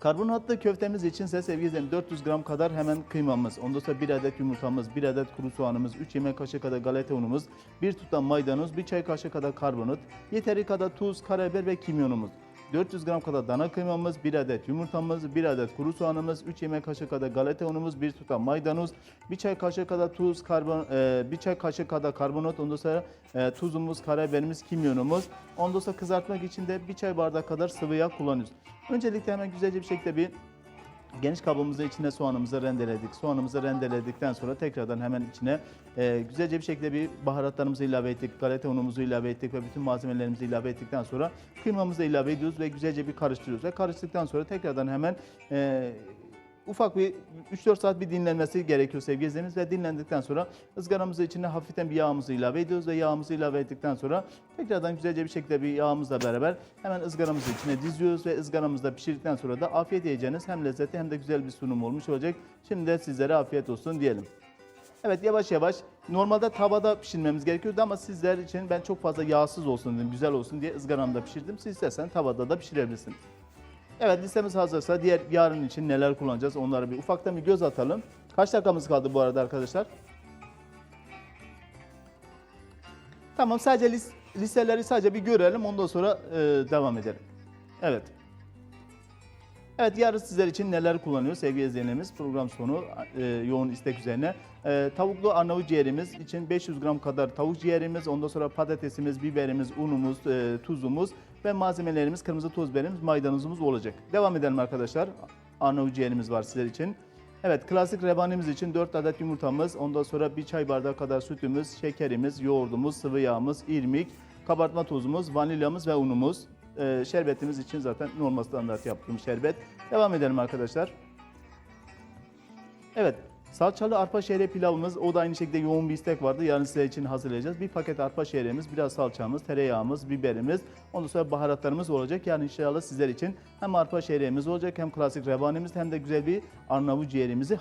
Karbonatlı köftemiz için ise sevgili izleyenler 400 gram kadar hemen kıymamız, ondan sonra 1 adet yumurtamız, 1 adet kuru soğanımız, 3 yemek kaşığı kadar galeta unumuz, 1 tutam maydanoz, 1 çay kaşığı kadar karbonat, yeteri kadar tuz, karabiber ve kimyonumuz. 400 gram kadar dana kıymamız, 1 adet yumurtamız, 1 adet kuru soğanımız, 3 yemek kaşığı kadar galeta unumuz, 1 tutam maydanoz, 1 çay kaşığı kadar tuz, karbon, e, 1 çay kaşığı kadar karbonat, ondan sonra e, tuzumuz, karabiberimiz, kimyonumuz. Ondan sonra kızartmak için de 1 çay bardağı kadar sıvı yağ kullanıyoruz. Öncelikle hemen güzelce bir şekilde bir Geniş kabımızın içine soğanımızı rendeledik. Soğanımızı rendeledikten sonra tekrardan hemen içine e, güzelce bir şekilde bir baharatlarımızı ilave ettik. Galeta unumuzu ilave ettik ve bütün malzemelerimizi ilave ettikten sonra kıymamızı ilave ediyoruz ve güzelce bir karıştırıyoruz. Ve karıştıktan sonra tekrardan hemen e, ufak bir 3-4 saat bir dinlenmesi gerekiyor sevgili izleyicilerimiz ve dinlendikten sonra ızgaramızın içine hafiften bir yağımızı ilave ediyoruz ve yağımızı ilave ettikten sonra tekrardan güzelce bir şekilde bir yağımızla beraber hemen ızgaramızın içine diziyoruz ve ızgaramızda pişirdikten sonra da afiyet yiyeceğiniz hem lezzetli hem de güzel bir sunum olmuş olacak. Şimdi de sizlere afiyet olsun diyelim. Evet yavaş yavaş normalde tavada pişirmemiz gerekiyordu ama sizler için ben çok fazla yağsız olsun dedim, güzel olsun diye ızgaramda pişirdim. Siz istersen tavada da pişirebilirsiniz. Evet listemiz hazırsa diğer yarın için neler kullanacağız onlara bir ufaktan bir göz atalım. Kaç dakikamız kaldı bu arada arkadaşlar? Tamam sadece lis- listeleri sadece bir görelim ondan sonra e, devam edelim. Evet. Evet yarın sizler için neler kullanıyor sevgili izleyenlerimiz program sonu e, yoğun istek üzerine. E, tavuklu Arnavut ciğerimiz için 500 gram kadar tavuk ciğerimiz, ondan sonra patatesimiz, biberimiz, unumuz, e, tuzumuz ve malzemelerimiz kırmızı toz biberimiz, maydanozumuz olacak. Devam edelim arkadaşlar. Arnavut ciğerimiz var sizler için. Evet klasik rebanimiz için 4 adet yumurtamız, ondan sonra bir çay bardağı kadar sütümüz, şekerimiz, yoğurdumuz, sıvı yağımız, irmik, kabartma tozumuz, vanilyamız ve unumuz. Ee, şerbetimiz için zaten normal standart yaptığım şerbet. Devam edelim arkadaşlar. Evet, salçalı arpa şehriye pilavımız, o da aynı şekilde yoğun bir istek vardı. Yarın size için hazırlayacağız. Bir paket arpa şehriyemiz, biraz salçamız, tereyağımız, biberimiz, ondan sonra baharatlarımız olacak. Yani inşallah sizler için hem arpa şehriyemiz olacak, hem klasik revanemiz hem de güzel bir Arnavut ciğerimizi